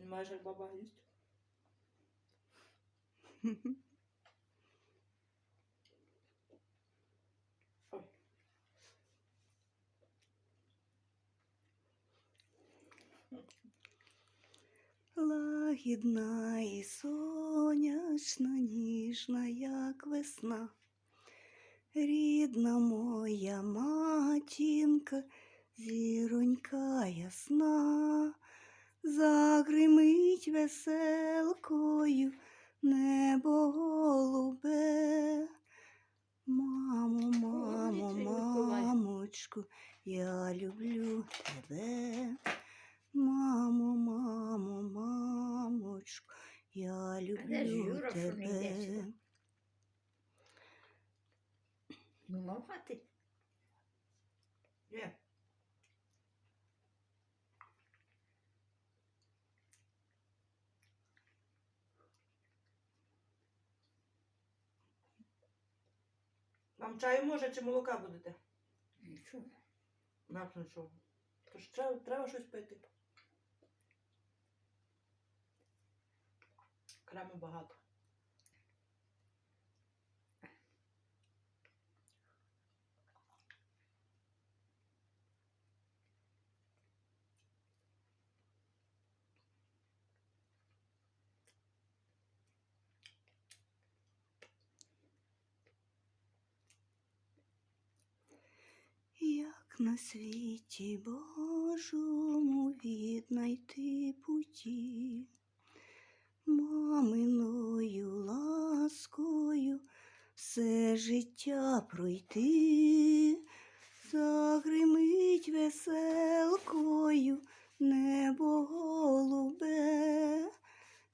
Понимаєш, як баба їсть? Лагідна і сонячна, ніжна, як весна. Рідна моя матінка, зіронька ясна, загримить веселкою небо голубе. Мамо, мамо, мамочку, я люблю тебе. Мамо, мамо, мамочку, я люблю тебе. Ну, мовгати. Є. Вам чаю може чи молока будете? Нічого. Ну що? Тож треба, треба щось пити. Крему багато. Як на світі Божому віднайти путі, маминою ласкою все життя пройти, загримить веселкою небо голубе.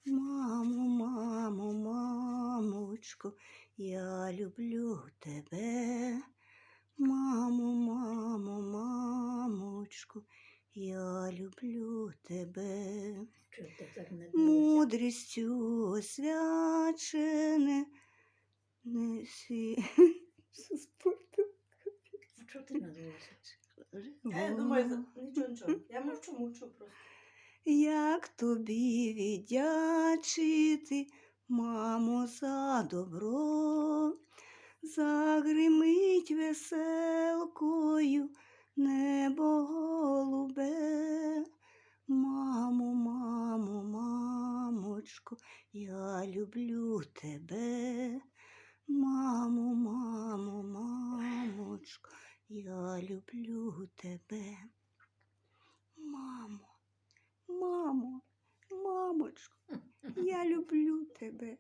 Мамо, мамо, мамочко, я люблю тебе. Мамо, мамо, мамочку, я люблю тебе. Не? Мудрістю освячене. Несі. Чого ти? Я думаю, нічого, нічого. Я мовчу, мовчу просто. Як тобі віддячити, мамо, за добро, загримить веселкою небо мамочко, я люблю тебе. Мамо, мамо, мамочко, я люблю тебе. Мамо. Мамо, мамочко, я люблю тебе.